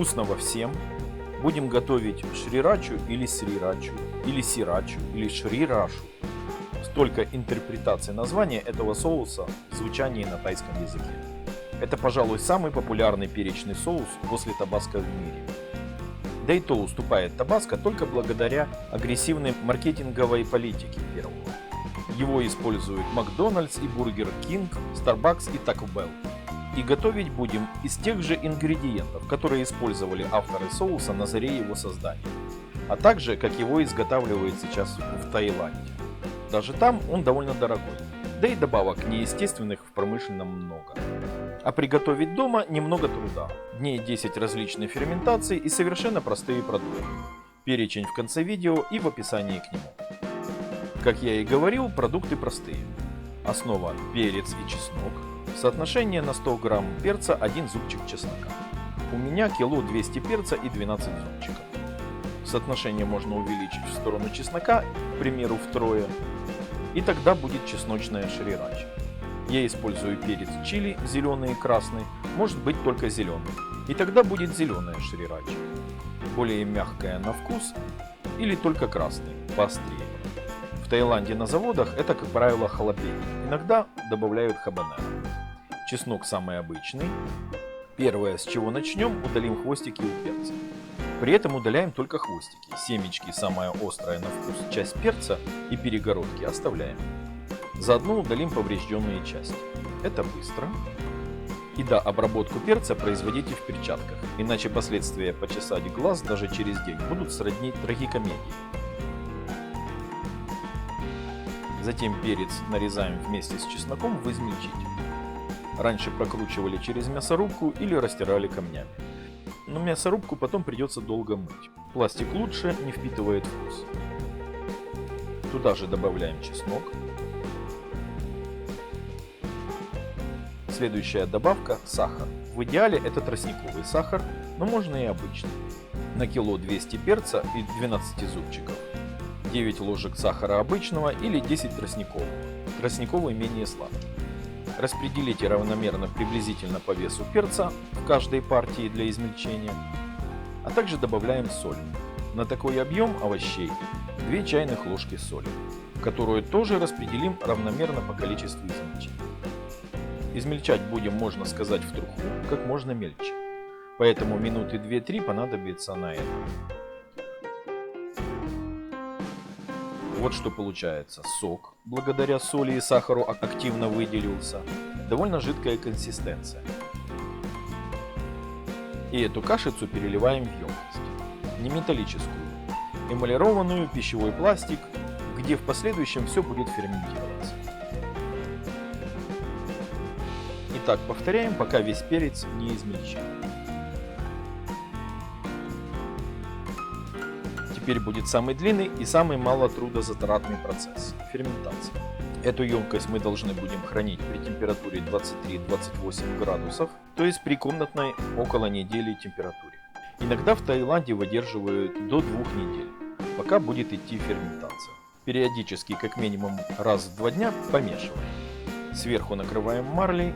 Вкусного всем! Будем готовить шрирачу или срирачу, или сирачу, или шрирашу. Столько интерпретаций названия этого соуса в звучании на тайском языке. Это, пожалуй, самый популярный перечный соус после табаско в мире. Да и то уступает табаско только благодаря агрессивной маркетинговой политике первого. Его используют Макдональдс и Бургер Кинг, Starbucks и Taco Bell. И готовить будем из тех же ингредиентов, которые использовали авторы соуса на заре его создания, а также как его изготавливают сейчас в Таиланде. Даже там он довольно дорогой, да и добавок неестественных в промышленном много. А приготовить дома немного труда. Дней 10 различной ферментации и совершенно простые продукты. Перечень в конце видео и в описании к нему. Как я и говорил, продукты простые. Основа перец и чеснок. Соотношение на 100 грамм перца 1 зубчик чеснока. У меня кило 200 перца и 12 зубчиков. Соотношение можно увеличить в сторону чеснока, к примеру, втрое. И тогда будет чесночная шрирача. Я использую перец чили, зеленый и красный, может быть только зеленый. И тогда будет зеленая шрирача. Более мягкая на вкус или только красный, поострее. В Таиланде на заводах это, как правило, халапеньо. Иногда добавляют хабанеро. Чеснок самый обычный. Первое, с чего начнем, удалим хвостики у перца. При этом удаляем только хвостики. Семечки, самая острая на вкус часть перца и перегородки оставляем. Заодно удалим поврежденные части. Это быстро. И да, обработку перца производите в перчатках, иначе последствия почесать глаз даже через день будут сродни трагикомедии. Затем перец нарезаем вместе с чесноком в измельчитель. Раньше прокручивали через мясорубку или растирали камнями. Но мясорубку потом придется долго мыть. Пластик лучше не впитывает вкус. Туда же добавляем чеснок. Следующая добавка – сахар. В идеале это тростниковый сахар, но можно и обычный. На кило 200 перца и 12 зубчиков. 9 ложек сахара обычного или 10 тростникового. Тростниковый менее сладкий. Распределите равномерно приблизительно по весу перца в каждой партии для измельчения, а также добавляем соль. На такой объем овощей 2 чайных ложки соли, которую тоже распределим равномерно по количеству измельчения. Измельчать будем, можно сказать, в труху как можно мельче, поэтому минуты 2-3 понадобится на это. Вот что получается. Сок, благодаря соли и сахару, активно выделился. Довольно жидкая консистенция. И эту кашицу переливаем в емкость. Не металлическую. Эмалированную, пищевой пластик, где в последующем все будет ферментироваться. Итак, повторяем, пока весь перец не измельчен. Теперь будет самый длинный и самый малотрудозатратный процесс – ферментация. Эту емкость мы должны будем хранить при температуре 23-28 градусов, то есть при комнатной около недели температуре. Иногда в Таиланде выдерживают до двух недель, пока будет идти ферментация. Периодически, как минимум раз в два дня, помешиваем. Сверху накрываем марлей,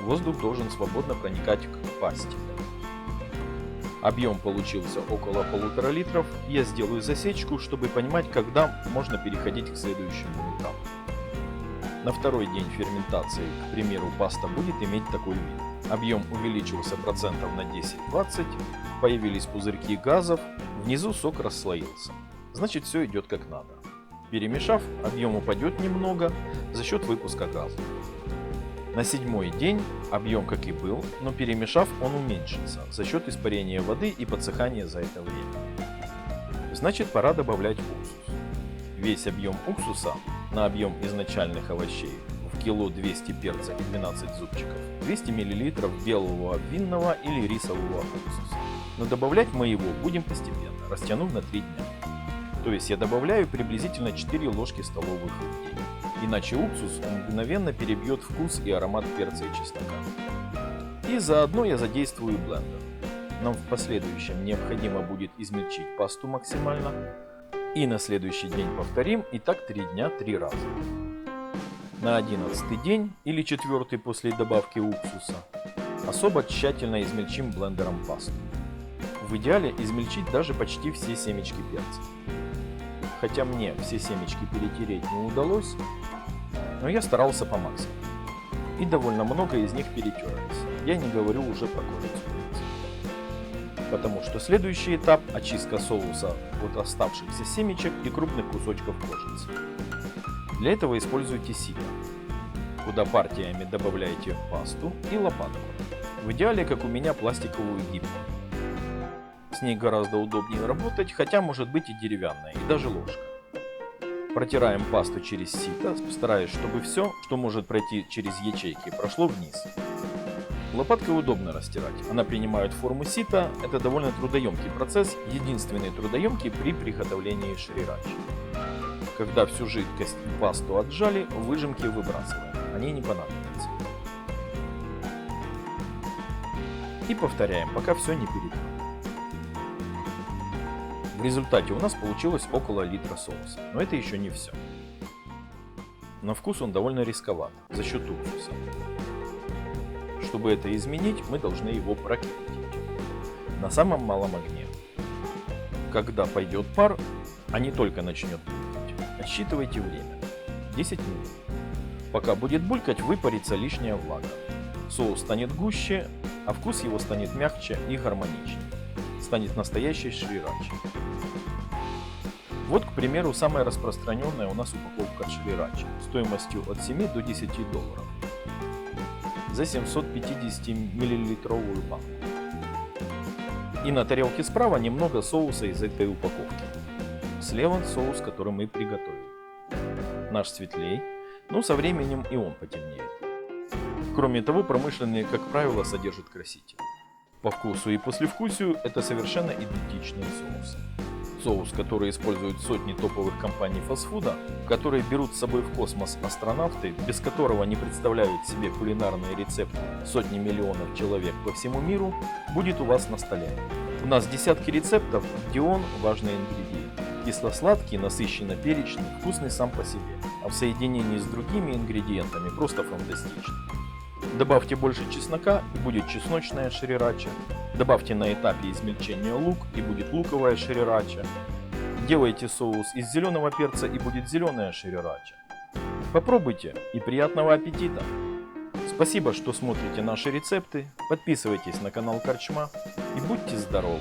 воздух должен свободно проникать к пасте. Объем получился около полутора литров. Я сделаю засечку, чтобы понимать, когда можно переходить к следующему этапу. На второй день ферментации, к примеру, паста будет иметь такой вид. Объем увеличился процентов на 10-20, появились пузырьки газов, внизу сок расслоился. Значит все идет как надо. Перемешав, объем упадет немного за счет выпуска газа. На седьмой день объем как и был, но перемешав он уменьшится за счет испарения воды и подсыхания за это время. Значит пора добавлять уксус. Весь объем уксуса на объем изначальных овощей в кило 200 перца и 12 зубчиков 200 мл белого винного или рисового уксуса. Но добавлять мы его будем постепенно, растянув на 3 дня. То есть я добавляю приблизительно 4 ложки столовых день иначе уксус мгновенно перебьет вкус и аромат перца и чеснока. И заодно я задействую блендер. Нам в последующем необходимо будет измельчить пасту максимально. И на следующий день повторим, и так 3 дня 3 раза. На 11 день или 4 после добавки уксуса особо тщательно измельчим блендером пасту. В идеале измельчить даже почти все семечки перца. Хотя мне все семечки перетереть не удалось, но я старался по максимуму. И довольно много из них перетерлись. Я не говорю уже про курицы. Потому что следующий этап – очистка соуса от оставшихся семечек и крупных кусочков кожицы. Для этого используйте сито, куда партиями добавляете пасту и лопатку. В идеале, как у меня, пластиковую гибку. Ней гораздо удобнее работать, хотя может быть и деревянная, и даже ложка. Протираем пасту через сито, стараясь, чтобы все, что может пройти через ячейки, прошло вниз. Лопаткой удобно растирать. Она принимает форму сита. Это довольно трудоемкий процесс, единственный трудоемкий при приготовлении шрирачи. Когда всю жидкость и пасту отжали, выжимки выбрасываем. Они не понадобятся. И повторяем, пока все не перетрем. В результате у нас получилось около литра соуса. Но это еще не все. На вкус он довольно рисковат за счет уксуса. Чтобы это изменить, мы должны его прокипятить на самом малом огне. Когда пойдет пар, а не только начнет булькать, отсчитывайте время. 10 минут. Пока будет булькать, выпарится лишняя влага. Соус станет гуще, а вкус его станет мягче и гармоничнее. Станет настоящей шрирачи. Вот, к примеру, самая распространенная у нас упаковка шрирачи стоимостью от 7 до 10 долларов за 750 миллилитровую банку. И на тарелке справа немного соуса из этой упаковки. Слева соус, который мы приготовили. Наш светлей, но со временем и он потемнеет. Кроме того, промышленные, как правило, содержат краситель. По вкусу и послевкусию это совершенно идентичные соусы соус, который используют сотни топовых компаний фастфуда, которые берут с собой в космос астронавты, без которого не представляют себе кулинарные рецепты сотни миллионов человек по всему миру, будет у вас на столе. У нас десятки рецептов, где он важный ингредиент. Кисло-сладкий, насыщенно перечный, вкусный сам по себе, а в соединении с другими ингредиентами просто фантастичный. Добавьте больше чеснока и будет чесночная шрирача. Добавьте на этапе измельчения лук и будет луковая шрирача. Делайте соус из зеленого перца и будет зеленая шрирача. Попробуйте и приятного аппетита! Спасибо, что смотрите наши рецепты, подписывайтесь на канал Корчма и будьте здоровы!